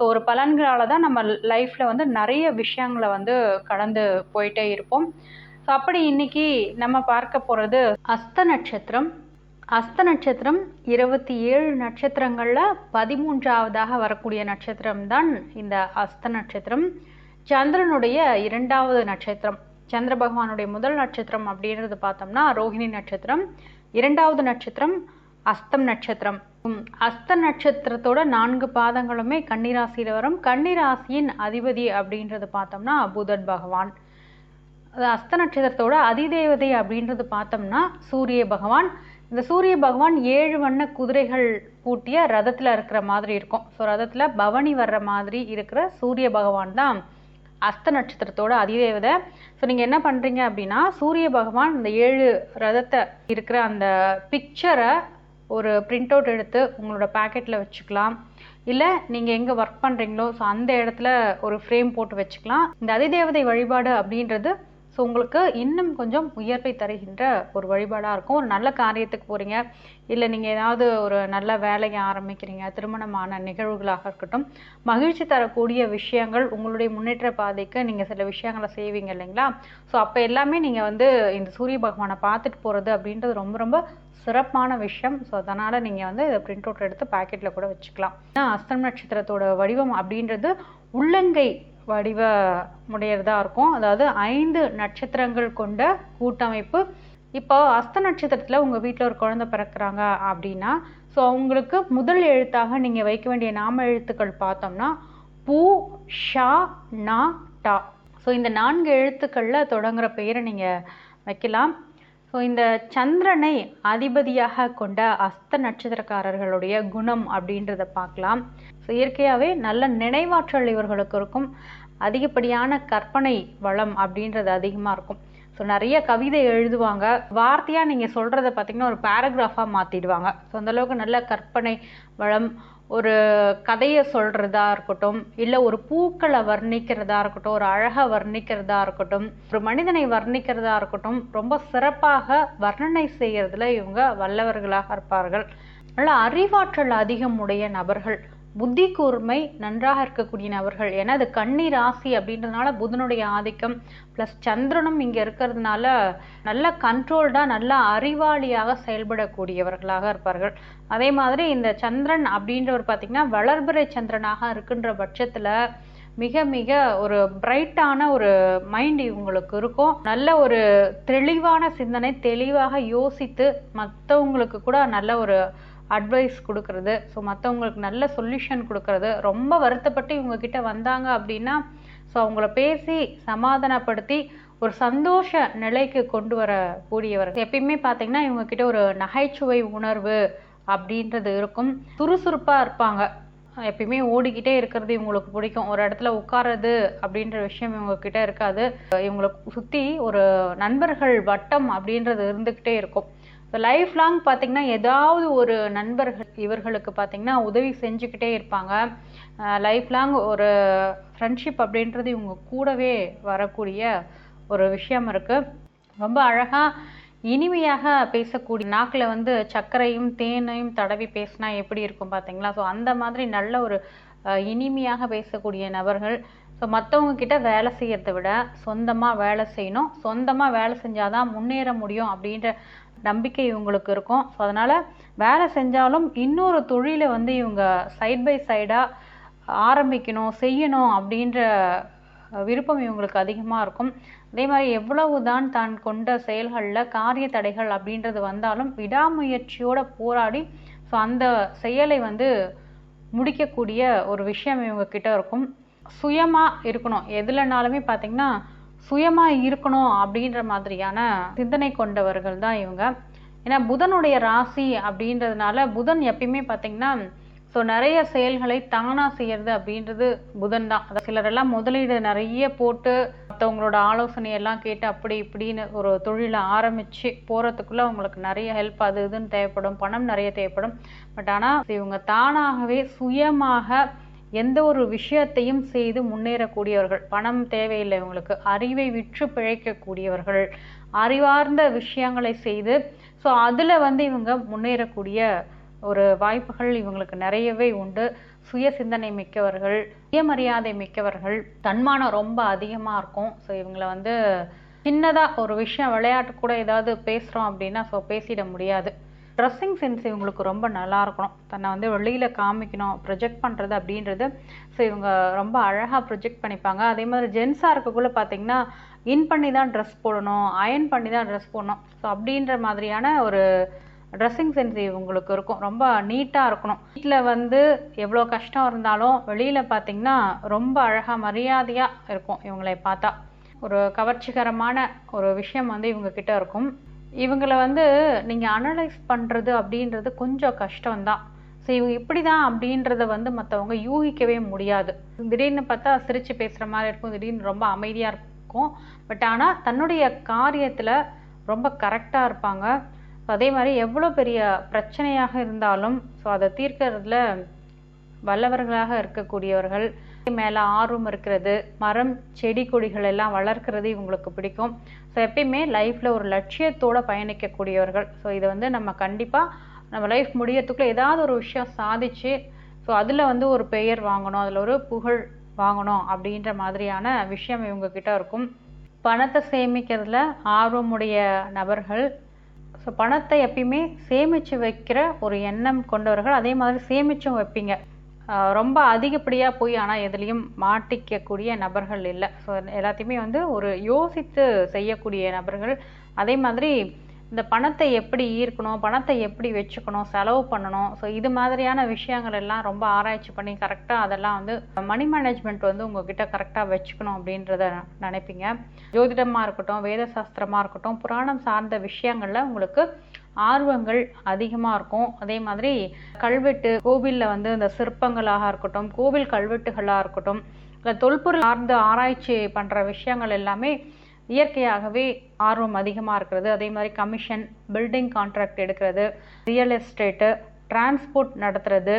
So ஒரு பலன்களால் தான் நம்ம லைஃப்பில் வந்து நிறைய விஷயங்களை வந்து கடந்து போயிட்டே இருப்போம். ஸோ அப்படி இன்னைக்கு நம்ம பார்க்க போகிறது அஸ்த நட்சத்திரம். அஸ்த நட்சத்திரம் இருபத்தி ஏழு நட்சத்திரங்களில் பதிமூன்றாவதாக வரக்கூடிய நட்சத்திரம் தான் இந்த அஸ்த நட்சத்திரம். சந்திரனுடைய இரண்டாவது நட்சத்திரம். சந்திர பகவானுடைய முதல் நட்சத்திரம் அப்படின்றது பார்த்தோம்னா ரோஹிணி நட்சத்திரம். இரண்டாவது நட்சத்திரம் அஸ்தம் நட்சத்திரம். அஸ்த நட்சத்திரத்தோட நான்கு பாதங்களுமே கன்னிராசியில் வரும். கன்னிராசியின் அதிபதி அப்படின்றது பார்த்தோம்னா புதன் பகவான். அஸ்த நட்சத்திரத்தோட அதிதேவதை அப்படின்றது பார்த்தோம்னா சூரிய பகவான். இந்த சூரிய பகவான் ஏழு வண்ண குதிரைகள் பூட்டிய ரதத்தில் இருக்கிற மாதிரி இருக்கும். ஸோ ரதத்தில் பவனி வர்ற மாதிரி இருக்கிற சூரிய பகவான் தான் அஸ்த நட்சத்திரத்தோட அதிதேவதை. ஸோ நீங்கள் என்ன பண்ணுறீங்க அப்படின்னா சூரிய பகவான் இந்த ஏழு ரதத்தை இருக்கிற அந்த பிக்சரை ஒரு பிரிண்ட் அவுட் எடுத்து உங்களோட பேக்கெட்டில் வச்சுக்கலாம். இல்லை நீங்கள் எங்கே ஒர்க் பண்ணுறீங்களோ ஸோ அந்த இடத்துல ஒரு ஃப்ரேம் போட்டு வச்சுக்கலாம். இந்த அதிதேவதை வழிபாடு அப்படின்றது ஸோ உங்களுக்கு இன்னும் கொஞ்சம் உயர்வை தருகின்ற ஒரு வழிபாடாக இருக்கும். ஒரு நல்ல காரியத்துக்கு போகிறீங்க இல்லை நீங்கள் ஏதாவது ஒரு நல்ல வேலையை ஆரம்பிக்கிறீங்க திருமணமான நிகழ்வுகளாக இருக்கட்டும் மகிழ்ச்சி தரக்கூடிய விஷயங்கள் உங்களுடைய முன்னேற்ற பாதைக்கு நீங்கள் சில விஷயங்களை செய்வீங்க இல்லைங்களா? ஸோ அப்போ எல்லாமே நீங்கள் வந்து இந்த சூரிய பகவானை பார்த்துட்டு போகிறது அப்படின்றது ரொம்ப ரொம்ப சிறப்பான விஷயம். ஸோ அதனால் நீங்கள் வந்து இதை பிரிண்ட் அவுட் எடுத்து பாக்கெட்டில் கூட வச்சுக்கலாம். ஏன்னா அஸ்தம் நட்சத்திரத்தோட வடிவம் அப்படின்றது உள்ளங்கை வடிவ உடையதாக இருக்கும். அதாவது ஐந்து நட்சத்திரங்கள் கொண்ட கூட்டமைப்பு. இப்போ அஸ்த நட்சத்திரத்தில் உங்கள் வீட்டில் ஒரு குழந்தை பிறக்கிறாங்க அப்படின்னா ஸோ அவங்களுக்கு முதல் எழுத்தாக நீங்கள் வைக்க வேண்டிய நாம எழுத்துக்கள் பார்த்தோம்னா பூ ஷா நா டா. ஸோ இந்த நான்கு எழுத்துக்களில் தொடங்குற பெயரை நீங்கள் வைக்கலாம். ஸோ இந்த சந்திரனை அதிபதியாக கொண்ட அஸ்த நட்சத்திரக்காரர்களுடைய குணம் அப்படின்றத பார்க்கலாம். ஸோ இயற்கையாகவே நல்ல நினைவாற்றல் இவர்களுக்கு இருக்கும். அதிகப்படியான கற்பனை வளம் அப்படின்றது அதிகமாக இருக்கும். ஸோ நிறைய கவிதை எழுதுவாங்க. வார்த்தையாக நீங்கள் சொல்கிறத பார்த்தீங்கன்னா ஒரு பேராகிராஃபாக மாற்றிடுவாங்க ஸோ அந்தளவுக்கு நல்ல கற்பனை வளம் ஒரு கதையை சொல்கிறதா இருக்கட்டும் இல்லை ஒரு பூக்களை வர்ணிக்கிறதா இருக்கட்டும் ஒரு அழகை வர்ணிக்கிறதா இருக்கட்டும் ஒரு மனிதனை வர்ணிக்கிறதா இருக்கட்டும் ரொம்ப சிறப்பாக வர்ணனை செய்கிறதுல இவங்க வல்லவர்களாக இருப்பார்கள். நல்ல அறிவாற்றல் அதிகம் உடைய நபர்கள். புத்தி கூர்மை நன்றாக இருக்கக்கூடிய நபர்கள் ஏன்னா அது கன்னி ராசி அப்படின்றதுனால புதனுடைய ஆதிக்கம் ப்ளஸ் சந்திரனும் இங்கே இருக்கிறதுனால நல்ல கண்ட்ரோல்டாக நல்ல அறிவாளியாக செயல்படக்கூடியவர்களாக இருப்பார்கள். அதே மாதிரி இந்த சந்திரன் அப்படின்றவர் பார்த்திங்கன்னா வளர்பிறை சந்திரனாக இருக்கின்ற பட்சத்தில் மிக மிக ஒரு பிரைட்டான ஒரு மைண்ட் இவங்களுக்கு இருக்கும். நல்ல ஒரு தெளிவான சிந்தனை தெளிவாக யோசித்து மற்றவங்களுக்கு கூட நல்ல ஒரு அட்வைஸ் கொடுக்கறது. ஸோ மற்றவங்களுக்கு நல்ல சொல்யூஷன் கொடுக்கறது. ரொம்ப வருத்தப்பட்டு இவங்க கிட்ட வந்தாங்க அப்படின்னா ஸோ அவங்கள பேசி சமாதானப்படுத்தி ஒரு சந்தோஷ நிலைக்கு கொண்டு வரக்கூடியவர் எப்பயுமே பார்த்தீங்கன்னா இவங்க கிட்ட ஒரு நகைச்சுவை உணர்வு அப்படின்றது இருக்கும். சுறுசுறுப்பாக இருப்பாங்க. எப்பயுமே ஓடிக்கிட்டே இருக்கிறது இவங்களுக்கு பிடிக்கும். ஒரு இடத்துல உட்கார்றது அப்படின்ற விஷயம் இவங்க கிட்ட இருக்காது. இவங்களை சுற்றி ஒரு நண்பர்கள் வட்டம் அப்படின்றது இருந்துக்கிட்டே இருக்கும். இப்போ லைஃப் லாங் பார்த்தீங்கன்னா ஏதாவது ஒரு நண்பர்கள் இவர்களுக்கு பார்த்தீங்கன்னா உதவி செஞ்சுக்கிட்டே இருப்பாங்க. லைஃப் லாங் ஒரு ஃப்ரெண்ட்ஷிப் அப்படின்றது இவங்க கூடவே வரக்கூடிய ஒரு விஷயம் இருக்குது ரொம்ப அழகாக இனிமையாக பேசக்கூடிய நாக்கில் வந்து சர்க்கரையும் தேனையும் தடவி பேசினா எப்படி இருக்கும் பார்த்தீங்களா ஸோ அந்த மாதிரி நல்ல ஒரு இனிமையாக பேசக்கூடிய நபர்கள். ஸோ மற்றவங்க கிட்ட வேலை செய்யறதை விட சொந்தமாக வேலை செய்யணும். சொந்தமாக வேலை செஞ்சாதான் முன்னேற முடியும் அப்படின்ற நம்பிக்கை இவங்களுக்கு இருக்கும். ஸோ அதனால் வேலை செஞ்சாலும் இன்னொரு தொழிலை வந்து இவங்க சைட் பை சைடாக ஆரம்பிக்கணும் செய்யணும் அப்படின்ற விருப்பம் இவங்களுக்கு அதிகமாக இருக்கும். அதே மாதிரி எவ்வளவு தான் தான் கொண்ட செயல்களில் காரிய தடைகள் அப்படின்றது வந்தாலும் விடாமுயற்சியோட போராடி ஸோ அந்த செயலை வந்து முடிக்கக்கூடிய ஒரு விஷயம் இவங்க கிட்ட இருக்கும். சுயமாக இருக்கணும். எதுலனாலுமே பார்த்தீங்கன்னா சுயமாக இருக்கணும் அப்படின்ற மாதிரியான சிந்தனை கொண்டவர்கள் தான் இவங்க. ஏன்னா புதனுடைய ராசி அப்படின்றதுனால புதன் எப்பயுமே பார்த்தீங்கன்னா ஸோ நிறைய செயல்களை தானாக செய்யறது அப்படின்றது புதன் தான். அதை சிலரெல்லாம் முதலீடு நிறைய போட்டு மற்றவங்களோட ஆலோசனை எல்லாம் கேட்டு அப்படி இப்படின்னு ஒரு தொழிலை ஆரம்பிச்சு போறதுக்குள்ள அவங்களுக்கு நிறைய ஹெல்ப் அது இதுன்னு தேவைப்படும் பணம் நிறைய தேவைப்படும். பட் ஆனால் இவங்க தானாகவே சுயமாக எந்த ஒரு விஷயத்தையும் செய்து முன்னேறக்கூடியவர்கள். பணம் தேவையில்லை இவங்களுக்கு அறிவை விற்று பிழைக்கக்கூடியவர்கள். அறிவார்ந்த விஷயங்களை செய்து ஸோ அதில் வந்து இவங்க முன்னேறக்கூடிய ஒரு வாய்ப்புகள் இவங்களுக்கு நிறையவே உண்டு. சுய சிந்தனை மிக்கவர்கள் சுயமரியாதை மிக்கவர்கள் தன்மானம் ரொம்ப அதிகமாக இருக்கும். ஸோ இவங்கள வந்து சின்னதாக ஒரு விஷயம் விளையாட்டு கூட ஏதாவது பேசுகிறோம் அப்படின்னா ஸோ பேசிட முடியாது. ட்ரெஸ்ஸிங் சென்ஸ் இவங்களுக்கு ரொம்ப நல்லா இருக்கணும். தன்னை வந்து வெளியில் காமிக்கணும் ப்ரொஜெக்ட் பண்ணுறது அப்படின்றது. ஸோ இவங்க ரொம்ப அழகாக ப்ரொஜெக்ட் பண்ணிப்பாங்க. அதே மாதிரி ஜென்ஸாக இருக்கக்குள்ள பார்த்தீங்கன்னா இன் பண்ணி தான் ட்ரெஸ் போடணும் அயன் பண்ணி தான் ட்ரெஸ் போடணும். ஸோ அப்படின்ற மாதிரியான ஒரு ட்ரெஸ்ஸிங் சென்ஸ் இவங்களுக்கு இருக்கும். ரொம்ப நீட்டாக இருக்கணும். வீட்டில் வந்து எவ்வளோ கஷ்டம் இருந்தாலும் வெளியில் பார்த்தீங்கன்னா ரொம்ப அழகாக மரியாதையாக இருக்கும் இவங்களை பார்த்தா. ஒரு கவர்ச்சிகரமான ஒரு விஷயம் வந்து இவங்க கிட்ட இருக்கும். இவங்கள வந்து நீங்கள் அனலைஸ் பண்ணுறது அப்படின்றது கொஞ்சம் கஷ்டம்தான். ஸோ இவங்க இப்படி தான் அப்படின்றத வந்து மற்றவங்க யூகிக்கவே முடியாது. திடீர்னு பார்த்தா சிரித்து பேசுகிற மாதிரி இருக்கும் திடீர்னு ரொம்ப அமைதியாக இருக்கும். பட் ஆனால் தன்னுடைய காரியத்தில் ரொம்ப கரெக்டாக இருப்பாங்க. அதே மாதிரி எவ்வளோ பெரிய பிரச்சனையாக இருந்தாலும் ஸோ அதை தீர்க்கறதுல வல்லவர்களாக இருக்கக்கூடியவர்கள் மேலே ஆர்வம் இருக்கிறது மரம் செடி கொடிகள் எல்லாம் வளர்க்குறது இவங்களுக்கு பிடிக்கும். ஸோ எப்பயுமே லைஃப்பில் ஒரு லட்சியத்தோட பயணிக்கக்கூடியவர்கள். ஸோ இதை வந்து நம்ம கண்டிப்பாக நம்ம லைஃப் முடியறதுக்குள்ள ஏதாவது ஒரு விஷயம் சாதிச்சு ஸோ அதில் வந்து ஒரு பெயர் வாங்கணும் அதில் ஒரு புகழ் வாங்கணும் அப்படின்ற மாதிரியான விஷயம் இவங்க கிட்ட இருக்கும். பணத்தை சேமிக்கிறதுல ஆர்வமுடைய நபர்கள் ஸோ பணத்தை எப்பயுமே சேமித்து வைக்கிற ஒரு எண்ணம் கொண்டவர்கள் அதே மாதிரி சேமிச்சும் வைப்பீங்க. ரொம்ப அதிகப்படியாக போய் ஆனால் எதுலேயும் மாட்டிக்கக்கூடிய நபர்கள் இல்லை. ஸோ எல்லாத்தையுமே வந்து ஒரு யோசித்து செய்யக்கூடிய நபர்கள். அதே மாதிரி இந்த பணத்தை எப்படி ஈர்க்கணும் பணத்தை எப்படி வச்சுக்கணும் செலவு பண்ணணும். ஸோ இது மாதிரியான விஷயங்கள் எல்லாம் ரொம்ப ஆராய்ச்சி பண்ணி கரெக்டாக அதெல்லாம் வந்து மணி மேனேஜ்மெண்ட் வந்து உங்ககிட்ட கரெக்டாக வச்சுக்கணும் அப்படின்றத நினைப்பீங்க. ஜோதிடமாக இருக்கட்டும் வேத சாஸ்திரமாக இருக்கட்டும் புராணம் சார்ந்த விஷயங்களில் உங்களுக்கு ஆர்வங்கள் அதிகமாக இருக்கும். அதே மாதிரி கல்வெட்டு கோவிலில் வந்து இந்த சிற்பங்களாக இருக்கட்டும் கோவில் கல்வெட்டுகளாக இருக்கட்டும் இல்லை தொல்பொருள் சார்ந்த ஆராய்ச்சி பண்ணுற விஷயங்கள் எல்லாமே இயற்கையாகவே ஆர்வம் அதிகமாக இருக்கிறது. அதே மாதிரி கமிஷன் பில்டிங் கான்ட்ராக்ட் எடுக்கிறது ரியல் எஸ்டேட்டு டிரான்ஸ்போர்ட் நடத்துறது.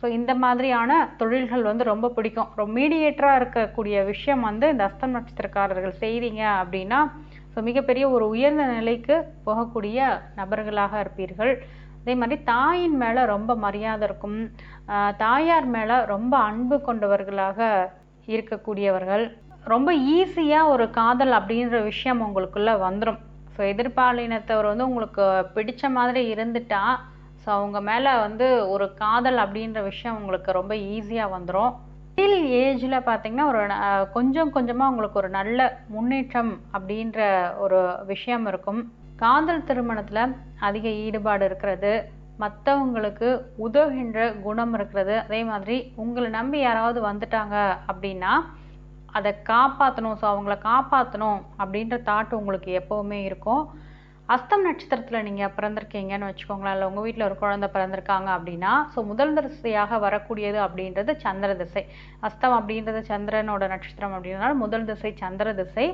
ஸோ இந்த மாதிரியான தொழில்கள் வந்து ரொம்ப பிடிக்கும். ரொம்ப மீடியேட்டராக இருக்கக்கூடிய விஷயம் வந்து இந்த அஸ்தம் நட்சத்திரக்காரர்கள் செய்தீங்க அப்படின்னா ஸோ மிகப்பெரிய ஒரு உயர்ந்த நிலைக்கு போகக்கூடிய நபர்களாக இருப்பீர்கள். அதே மாதிரி தாயின் மேலே ரொம்ப மரியாதை இருக்கும். தாயார் மேலே ரொம்ப அன்பு கொண்டவர்களாக இருக்கக்கூடியவர்கள். ரொம்ப ஈஸியாக ஒரு காதல் அப்படின்ற விஷயம் உங்களுக்குள்ளே வந்துடும் ஸோ எதிர்பாலினத்தவர் வந்து உங்களுக்கு பிடிச்ச மாதிரி இருந்துட்டா ஸோ அவங்க மேலே வந்து ஒரு காதல் அப்படின்ற விஷயம் உங்களுக்கு ரொம்ப ஈஸியாக வந்துடும் மிடில் ஏஜில் பார்த்தீங்கன்னா ஒரு கொஞ்சம் கொஞ்சமாக உங்களுக்கு ஒரு நல்ல முன்னேற்றம் அப்படின்ற ஒரு விஷயம் இருக்கும். காதல் திருமணத்தில் அதிக ஈடுபாடு இருக்கிறது. மற்றவங்களுக்கு உதவுகின்ற குணம் இருக்கிறது. அதே மாதிரி உங்களை நம்பி யாராவது வந்துட்டாங்க அப்படின்னா அதை காப்பாற்றணும் ஸோ அவங்கள காப்பாற்றணும் அப்படின்ற தாட் உங்களுக்கு எப்போவுமே இருக்கும். அஸ்தம் நட்சத்திரத்தில் நீங்கள் பிறந்திருக்கீங்கன்னு வச்சுக்கோங்களேன். இல்லை உங்கள் வீட்டில் ஒரு குழந்தை பிறந்திருக்காங்க அப்படின்னா ஸோ முதல் திசையாக வரக்கூடியது அப்படின்றது சந்திர திசை. அஸ்தம் அப்படின்றது சந்திரனோட நட்சத்திரம் அப்படின்றனால முதல் திசை சந்திர திசை.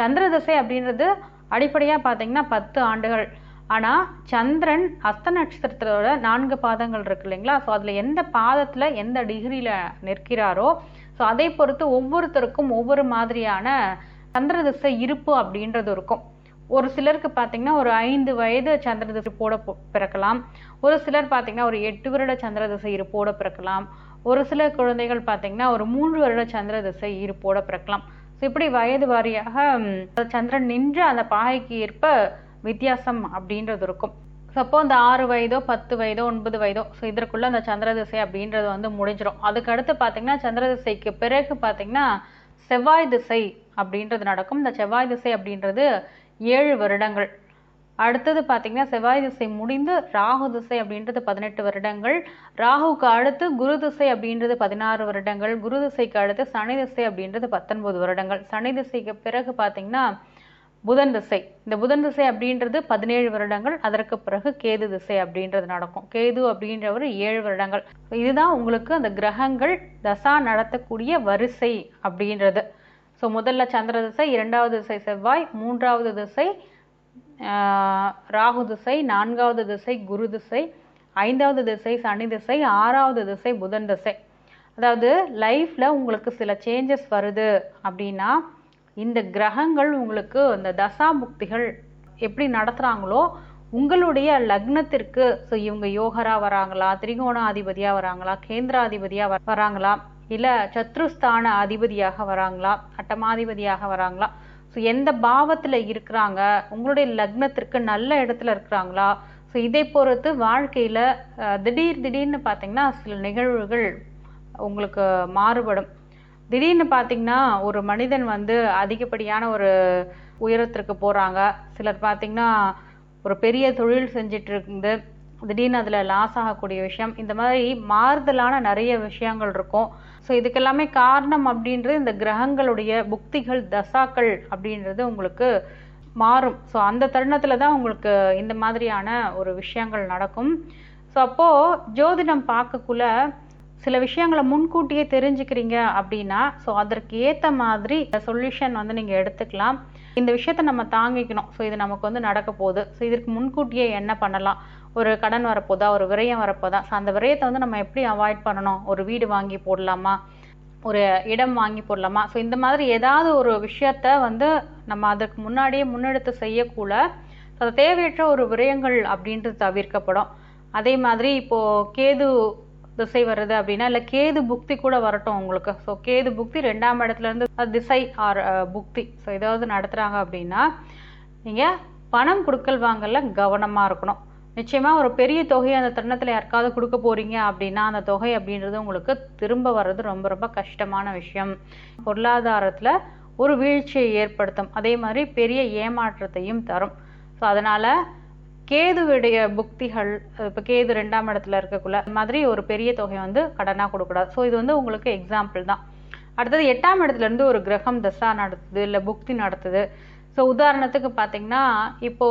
சந்திர திசை அப்படின்றது அடிப்படையாக பார்த்தீங்கன்னா பத்து ஆண்டுகள். ஆனால் சந்திரன் அஸ்த நட்சத்திரத்தோட நான்கு பாதங்கள் இருக்கு இல்லைங்களா? ஸோ அதில் எந்த பாதத்தில் எந்த டிகிரியில் நிற்கிறாரோ ஸோ அதை பொறுத்து ஒவ்வொருத்தருக்கும் ஒவ்வொரு மாதிரியான சந்திர திசை இருப்பு அப்படின்றது இருக்கும். ஒரு சிலருக்கு பார்த்தீங்கன்னா ஒரு ஐந்து வயது சந்திர திசை போட பிறக்கலாம். ஒரு சிலர் பார்த்தீங்கன்னா ஒரு எட்டு வருட சந்திர திசை இருப்போட பிறக்கலாம். ஒரு சில குழந்தைகள் பார்த்தீங்கன்னா ஒரு மூன்று வருட சந்திர திசை இருப்போட பிறக்கலாம். ஸோ இப்படி வயது வாரியாக சந்திரன் நின்று அந்த பாகைக்கு ஏற்ப வித்தியாசம் அப்படின்றது இருக்கும். ஸோ அப்போ அந்த ஆறு வயதோ பத்து வயதோ ஒன்பது வயதோ ஸோ இதற்குள்ள அந்த சந்திர திசை அப்படின்றது வந்து முடிஞ்சிடும் அதுக்கு அடுத்து பார்த்தீங்கன்னா சந்திர திசைக்கு பிறகு பார்த்தீங்கன்னா செவ்வாய் திசை அப்படின்றது நடக்கும். இந்த செவ்வாய் திசை அப்படின்றது ஏழு வருடங்கள். அடுத்தது பார்த்தீங்கன்னா செவ்வாய் திசை முடிந்து ராகு திசை அப்படின்றது பதினெட்டு வருடங்கள். ராகுக்கு அடுத்து குரு திசை அப்படின்றது பதினாறு வருடங்கள். குரு திசைக்கு அடுத்து சனி திசை அப்படின்றது பத்தொன்பது வருடங்கள். சனி திசைக்கு பிறகு பார்த்தீங்கன்னா புதன் திசை. இந்த புதன் திசை அப்படின்றது பதினேழு வருடங்கள். அதற்கு பிறகு கேது திசை அப்படின்றது நடக்கும். கேது அப்படின்ற ஒரு ஏழு வருடங்கள். இதுதான் உங்களுக்கு அந்த கிரகங்கள் தசா நடத்தக்கூடிய வரிசை அப்படின்றது. ஸோ முதல்ல சந்திர திசை இரண்டாவது திசை செவ்வாய் மூன்றாவது திசை ராகு திசை நான்காவது திசை குரு திசை ஐந்தாவது திசை சனி திசை ஆறாவது திசை புதன் திசை. அதாவது லைஃப்பில் உங்களுக்கு சில சேஞ்சஸ் வருது அப்படின்னா இந்த கிரகங்கள் உங்களுக்கு இந்த தசா புக்திகள் எப்படி நடத்துகிறாங்களோ உங்களுடைய லக்னத்திற்கு ஸோ இவங்க யோகரா வராங்களா திரிகோணாதிபதியாக வராங்களா கேந்திராதிபதியாக வராங்களா இல்ல சத்ருஸ்தான அதிபதியாக வராங்களா? அட்டமாதிபதியாக வராங்களா? ஸோ எந்த பாவத்துல இருக்கிறாங்க? உங்களுடைய லக்னத்திற்கு நல்ல இடத்துல இருக்கிறாங்களா? ஸோ இதை பொறுத்து வாழ்க்கையில திடீர் திடீர்னு பார்த்தீங்கன்னா சில நிகழ்வுகள் உங்களுக்கு மாறுபடும். திடீர்னு பார்த்தீங்கன்னா ஒரு மனிதன் வந்து அதிகப்படியான ஒரு உயரத்திற்கு போறாங்க. சிலர் பார்த்திங்கன்னா ஒரு பெரிய தொழில் செஞ்சிட்டு இருந்து திடீர்னு அதில் லாஸ் ஆகக்கூடிய விஷயம். இந்த மாதிரி மாறுதலான நிறைய விஷயங்கள் இருக்கும். ஸோ இதுக்கெல்லாமே காரணம் அப்படின்றது இந்த கிரகங்களுடைய புக்திகள் தசாக்கள் அப்படின்றது உங்களுக்கு மாறும். ஸோ அந்த தருணத்தில் தான் உங்களுக்கு இந்த மாதிரியான ஒரு விஷயங்கள் நடக்கும். ஸோ அப்போது ஜோதிடம் பார்க்கக்குள்ள சில விஷயங்களை முன்கூட்டியே தெரிஞ்சுக்கிறீங்க அப்படின்னா ஸோ அதற்கு ஏற்ற மாதிரி சொல்யூஷன் வந்து நீங்கள் எடுத்துக்கலாம். இந்த விஷயத்த நம்ம தாங்கிக்கணும். ஸோ இது நமக்கு வந்து நடக்க போகுது. ஸோ இதற்கு முன்கூட்டியே என்ன பண்ணலாம்? ஒரு கடன் வரப்போதா? ஒரு விரயம் வரப்போதா? ஸோ அந்த விரயத்தை வந்து நம்ம எப்படி அவாய்ட் பண்ணணும்? ஒரு வீடு வாங்கி போடலாமா? ஒரு இடம் வாங்கி போடலாமா? ஸோ இந்த மாதிரி ஏதாவது ஒரு விஷயத்த வந்து நம்ம அதுக்கு முன்னாடியே முன்னெடுத்து செய்யக்கூட அது தேவையற்ற ஒரு விரயங்கள் அப்படின்றது தவிர்க்கப்படும். அதே மாதிரி இப்போ கேது திசை வருது அப்படின்னா இல்லை கேது புக்தி கூட வரட்டும் உங்களுக்கு. ஸோ கேது புக்தி ரெண்டாம் இடத்துல இருந்து திசை ஆர் அஹ், புக்தி. ஸோ ஏதாவது நடத்துறாங்க அப்படின்னா நீங்க பணம் கொடுக்கல் வாங்கல கவனமா இருக்கணும். நிச்சயமா ஒரு பெரிய தொகையை அந்த தருணத்தில் யாருக்காவது கொடுக்க போறீங்க அப்படின்னா அந்த தொகை அப்படின்றது உங்களுக்கு திரும்ப வர்றது ரொம்ப ரொம்ப கஷ்டமான விஷயம். பொருளாதாரத்துல ஒரு வீழ்ச்சியை ஏற்படுத்தும். அதே மாதிரி பெரிய ஏமாற்றத்தையும் தரும். ஸோ அதனால கேதுவுடைய புக்திகள் இப்போ கேது ரெண்டாம் இடத்துல இருக்கக்குள்ள மாதிரி ஒரு பெரிய தொகை வந்து கடனாக கொடுக்கூடாது ஸோ இது வந்து உங்களுக்கு எக்ஸாம்பிள் தான். அடுத்தது எட்டாம் இடத்துல இருந்து ஒரு கிரகம் தசா நடத்துது இல்லை புக்தி நடத்துது. ஸோ உதாரணத்துக்கு பார்த்தீங்கன்னா இப்போ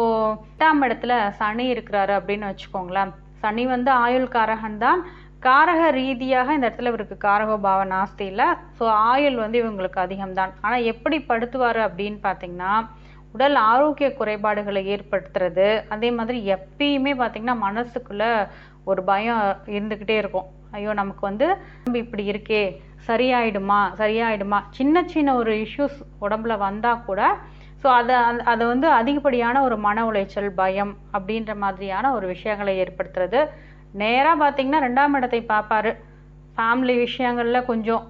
எட்டாம் இடத்துல சனி இருக்கிறாரு அப்படின்னு வச்சுக்கோங்களேன். சனி வந்து ஆயுள் காரகன் தான். காரக ரீதியாக இந்த இடத்துல இவருக்கு காரக பாவம் நாஸ்தி இல்லை. ஸோ ஆயுள் வந்து இவங்களுக்கு அதிகம்தான் ஆனால் எப்படி படுத்துவார் அப்படின்னு பார்த்தீங்கன்னா உடல் ஆரோக்கிய குறைபாடுகளை ஏற்படுத்துறது. அதே மாதிரி எப்பயுமே பார்த்தீங்கன்னா மனசுக்குள்ள ஒரு பயம் இருந்துக்கிட்டே இருக்கும். ஐயோ நமக்கு வந்து உடம்பு இப்படி இருக்கே சரியாயிடுமா சரியாயிடுமா சின்ன சின்ன ஒரு இஷ்யூஸ் உடம்புல வந்தா கூட ஸோ அதை அதை வந்து அதிகப்படியான ஒரு மன உளைச்சல் பயம் அப்படின்ற மாதிரியான ஒரு விஷயங்களை ஏற்படுத்துறது. நேராக பார்த்தீங்கன்னா ரெண்டாம் இடத்தை பார்ப்பாரு ஃபேமிலி விஷயங்கள்ல கொஞ்சம்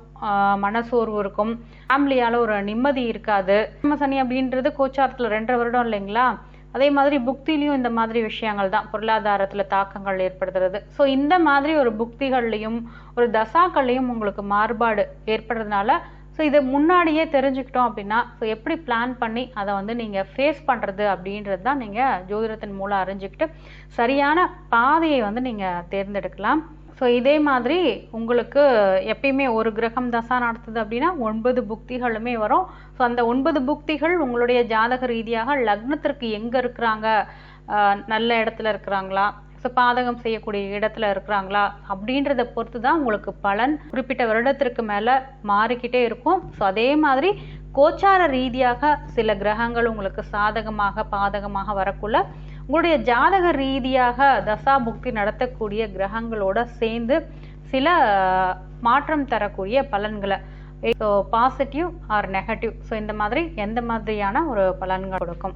மனசோர்வு இருக்கும். ஃபேமிலியால ஒரு நிம்மதி இருக்காது. சனி அப்படின்றது கோச்சாரத்துல ரெண்டரை வருடம் இல்லைங்களா? அதே மாதிரி புக்திலையும் இந்த மாதிரி விஷயங்கள் தான். பொருளாதாரத்துல தாக்கங்கள் ஏற்படுத்துறது. ஸோ இந்த மாதிரி ஒரு புக்திகள்லையும் ஒரு தசாக்கள்லையும் உங்களுக்கு மாறுபாடு ஏற்படுறதுனால ஸோ இதை முன்னாடியே தெரிஞ்சுக்கிட்டோம் அப்படின்னா ஸோ எப்படி பிளான் பண்ணி அதை வந்து நீங்கள் ஃபேஸ் பண்ணுறது அப்படின்றது தான் நீங்கள் ஜோதிடத்தின் மூலம் அறிஞ்சுக்கிட்டு சரியான பாதையை வந்து நீங்கள் தேர்ந்தெடுக்கலாம். ஸோ இதே மாதிரி உங்களுக்கு எப்பயுமே ஒரு கிரகம் தசா நடத்துது அப்படின்னா ஒன்பது புக்திகளுமே வரும். ஸோ அந்த ஒன்பது புக்திகள் உங்களுடைய ஜாதக ரீதியாக லக்னத்திற்கு எங்கே இருக்கிறாங்க? நல்ல இடத்துல இருக்கிறாங்களா? ஸோ பாதகம் செய்யக்கூடிய இடத்துல இருக்கிறாங்களா? அப்படின்றத பொறுத்து தான் உங்களுக்கு பலன் குறிப்பிட்ட வருடத்திற்கு மேலே மாறிக்கிட்டே இருக்கும். ஸோ அதே மாதிரி கோச்சார ரீதியாக சில கிரகங்கள் உங்களுக்கு சாதகமாக பாதகமாக வரக்குள்ள உங்களுடைய ஜாதக ரீதியாக தசா புக்தி நடத்தக்கூடிய கிரகங்களோட சேர்ந்து சில மாற்றம் தரக்கூடிய பலன்களை so positive or negative so இந்த மாதிரி எந்த மாதிரியான ஒரு பலன்கள் கொடுக்கும்?